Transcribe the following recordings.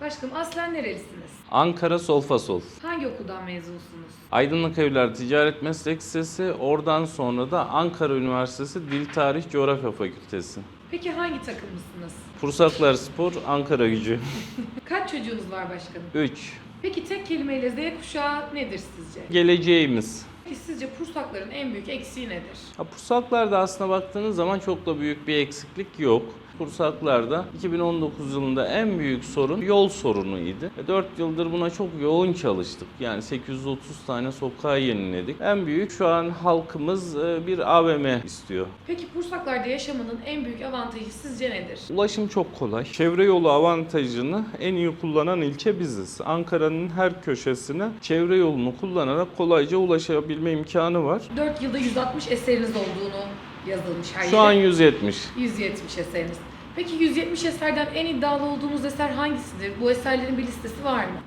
Başkanım aslen nerelisiniz? Ankara Solfasol. Hangi okuldan mezunsunuz? Aydınlık Evler Ticaret Meslek Lisesi, oradan sonra da Ankara Üniversitesi Dil Tarih Coğrafya Fakültesi. Peki hangi takımlısınız? Pursaklar Spor, Ankara Gücü. Kaç çocuğunuz var başkanım? 3. Peki tek kelimeyle Z kuşağı nedir sizce? Geleceğimiz. Peki sizce Pursakların en büyük eksiği nedir? Ha, Pursaklar'da aslına baktığınız zaman çok da büyük bir eksiklik yok. Pursaklar'da 2019 yılında en büyük sorun yol sorunuydu. 4 yıldır buna çok yoğun çalıştık. Yani 830 tane sokağı yeniledik. En büyük şu an halkımız e, bir AVM istiyor. Peki Pursaklar'da yaşamanın en büyük avantajı sizce nedir? Ulaşım çok kolay. Çevre yolu avantajını en iyi kullanan ilçe biziz. Ankara'nın her köşesine çevre yolunu kullanarak kolayca ulaşabilme imkanı var. 4 yılda 160 eseriniz olduğunu yazılmış her Şu an yere. 170. 170 eseriniz. Peki 170 eserden en iddialı olduğunuz eser hangisidir? Bu eserlerin bir listesi var mı?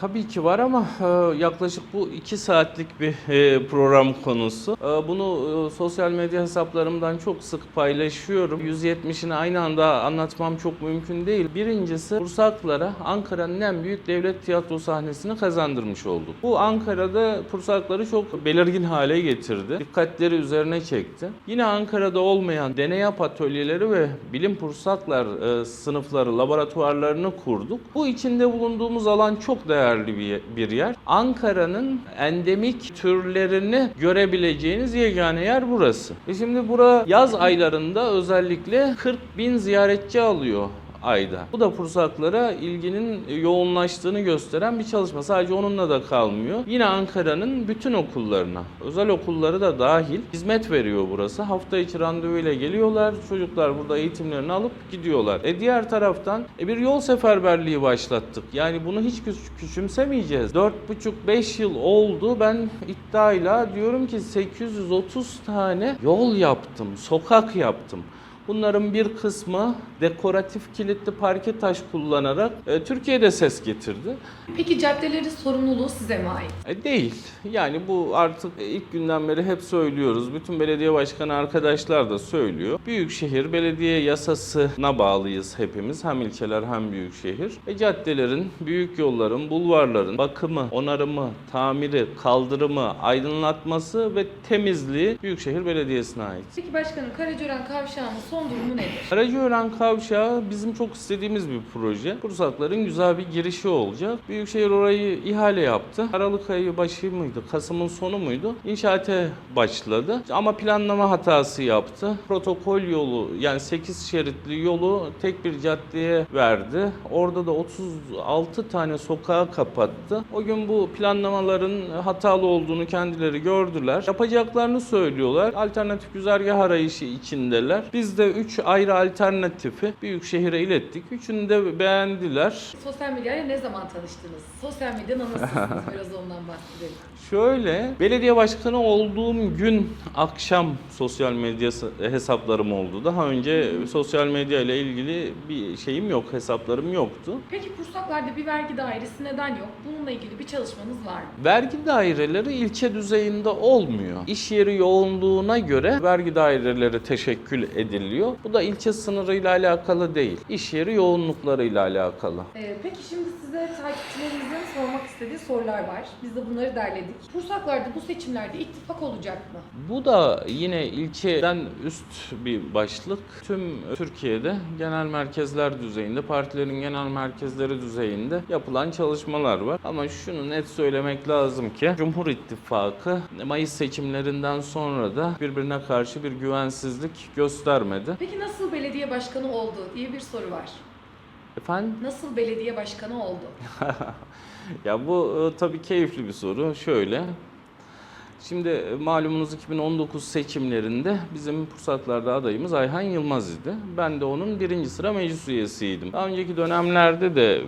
Tabii ki var ama e, yaklaşık bu iki saatlik bir e, program konusu. E, Bunu sosyal medya hesaplarımdan çok sık paylaşıyorum. 170'ini aynı anda anlatmam çok mümkün değil. Birincisi Pursaklara Ankara'nın en büyük devlet tiyatro sahnesini kazandırmış olduk. Bu Ankara'da Pursakları çok belirgin hale getirdi. Dikkatleri üzerine çekti. Yine Ankara'da olmayan deney yap atölyeleri ve bilim Pursaklar sınıfları, laboratuvarlarını kurduk. Bu içinde bulunduğumuz alan çok değerli bir, bir yer. Ankara'nın endemik türlerini görebileceğiniz yegane yer burası. E şimdi bura yaz aylarında özellikle 40 bin ziyaretçi alıyor ayda. Bu da Pursaklara ilginin yoğunlaştığını gösteren bir çalışma. Sadece onunla da kalmıyor. Yine Ankara'nın bütün okullarına, özel okulları da dahil hizmet veriyor burası. Hafta içi randevuyla geliyorlar. Çocuklar burada eğitimlerini alıp gidiyorlar. E diğer taraftan e, bir yol seferberliği başlattık. Yani bunu hiç küç- küçümsemeyeceğiz. 4,5-5 yıl oldu. Ben iddiayla diyorum ki 830 tane yol yaptım, sokak yaptım. Bunların bir kısmı dekoratif kilitli parke taş kullanarak e, Türkiye'de ses getirdi. Peki caddelerin sorumluluğu size mi ait? E, değil. Yani bu artık ilk günden beri hep söylüyoruz. Bütün belediye başkanı arkadaşlar da söylüyor. Büyükşehir belediye yasasına bağlıyız hepimiz. Hem ilçeler hem büyükşehir. E, caddelerin, büyük yolların, bulvarların bakımı, onarımı, tamiri, kaldırımı, aydınlatması ve temizliği Büyükşehir Belediyesi'ne ait. Peki başkanım Karacören Kavşağı'nın son durumu nedir? Karacaören Kavşağı bizim çok istediğimiz bir proje. Pursakların güzel bir girişi olacak. Büyükşehir orayı ihale yaptı. Aralık ayı başı mıydı, Kasım'ın sonu muydu? İnşaate başladı. Ama planlama hatası yaptı. Protokol yolu yani 8 şeritli yolu tek bir caddeye verdi. Orada da 36 tane sokağı kapattı. O gün bu planlamaların hatalı olduğunu kendileri gördüler. Yapacaklarını söylüyorlar. Alternatif güzergah arayışı içindeler. Biz de 3 ayrı alternatifi Büyükşehir'e ilettik. Üçünü de beğendiler. Sosyal medyayla ne zaman tanıştınız? Sosyal medyanın anasısınız. Biraz ondan bahsedelim. Şöyle, belediye başkanı olduğum gün akşam sosyal medya hesaplarım oldu. Daha önce sosyal medya ile ilgili bir şeyim yok, hesaplarım yoktu. Peki Pursaklar'da bir vergi dairesi neden yok? Bununla ilgili bir çalışmanız var mı? Vergi daireleri ilçe düzeyinde olmuyor. İş yeri yoğunluğuna göre vergi daireleri teşekkül ediliyor. Bu da ilçe sınırıyla alakalı değil. İş yeri yoğunluklarıyla alakalı. Ee, peki şimdi size takipçilerimizin istediği sorular var. Biz de bunları derledik. Pursaklar'da bu seçimlerde ittifak olacak mı? Bu da yine ilçeden üst bir başlık. Tüm Türkiye'de genel merkezler düzeyinde, partilerin genel merkezleri düzeyinde yapılan çalışmalar var. Ama şunu net söylemek lazım ki Cumhur İttifakı Mayıs seçimlerinden sonra da birbirine karşı bir güvensizlik göstermedi. Peki nasıl belediye başkanı oldu diye bir soru var. Efendim? Nasıl belediye başkanı oldu? Ya bu e, tabii keyifli bir soru. Şöyle. Şimdi e, malumunuz 2019 seçimlerinde bizim Pursaklar'da adayımız Ayhan Yılmaz idi. Ben de onun birinci sıra meclis üyesiydim. Daha önceki dönemlerde de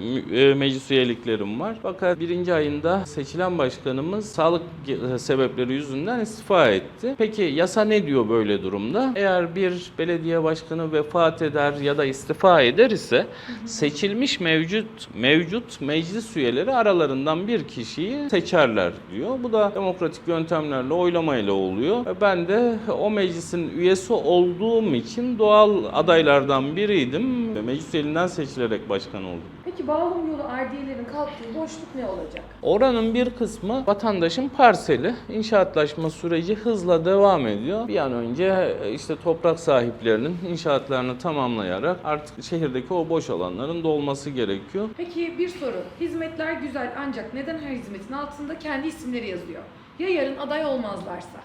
e, meclis üyeliklerim var. Fakat birinci ayında seçilen başkanımız sağlık ge- sebepleri yüzünden istifa etti. Peki yasa ne diyor böyle durumda? Eğer bir belediye başkanı vefat eder ya da istifa eder ise seçilmiş mevcut mevcut meclis üyeleri aralarından bir kişiyi seçerler diyor. Bu da demokratik yöntem sistemlerle oylamayla oluyor. Ben de o meclisin üyesi olduğum için doğal adaylardan biriydim. Meclis elinden seçilerek başkan oldum. Peki Bağlam yolu ardiyelerin kalktığı boşluk ne olacak? Oranın bir kısmı vatandaşın parseli. İnşaatlaşma süreci hızla devam ediyor. Bir an önce işte toprak sahiplerinin inşaatlarını tamamlayarak artık şehirdeki o boş alanların dolması gerekiyor. Peki bir soru. Hizmetler güzel ancak neden her hizmetin altında kendi isimleri yazıyor? Ya yarın aday olmazlarsa?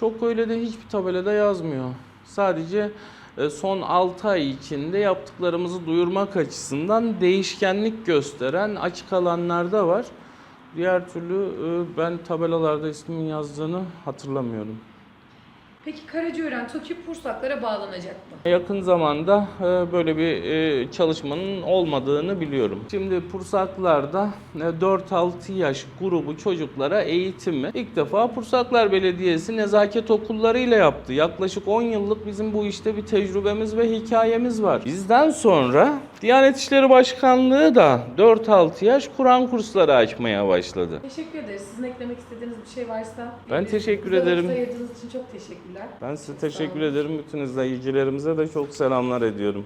Çok öyle de hiçbir tabelada yazmıyor. Sadece e, son 6 ay içinde yaptıklarımızı duyurmak açısından değişkenlik gösteren açık alanlar da var. Diğer türlü e, ben tabelalarda ismin yazdığını hatırlamıyorum. Peki Karacaören TOKİ Pursaklara bağlanacak mı? Yakın zamanda e, böyle bir e, çalışmanın olmadığını biliyorum. Şimdi Pursaklar'da e, 4-6 yaş grubu çocuklara eğitimi ilk defa Pursaklar Belediyesi nezaket okulları ile yaptı. Yaklaşık 10 yıllık bizim bu işte bir tecrübemiz ve hikayemiz var. Bizden sonra Diyanet İşleri Başkanlığı da 4-6 yaş Kur'an kursları açmaya başladı. Teşekkür ederiz. Sizin eklemek istediğiniz bir şey varsa. Ben teşekkür ederim. ayırdığınız için çok teşekkürler. Ben size teşekkür ederim. Bütün izleyicilerimize de çok selamlar ediyorum.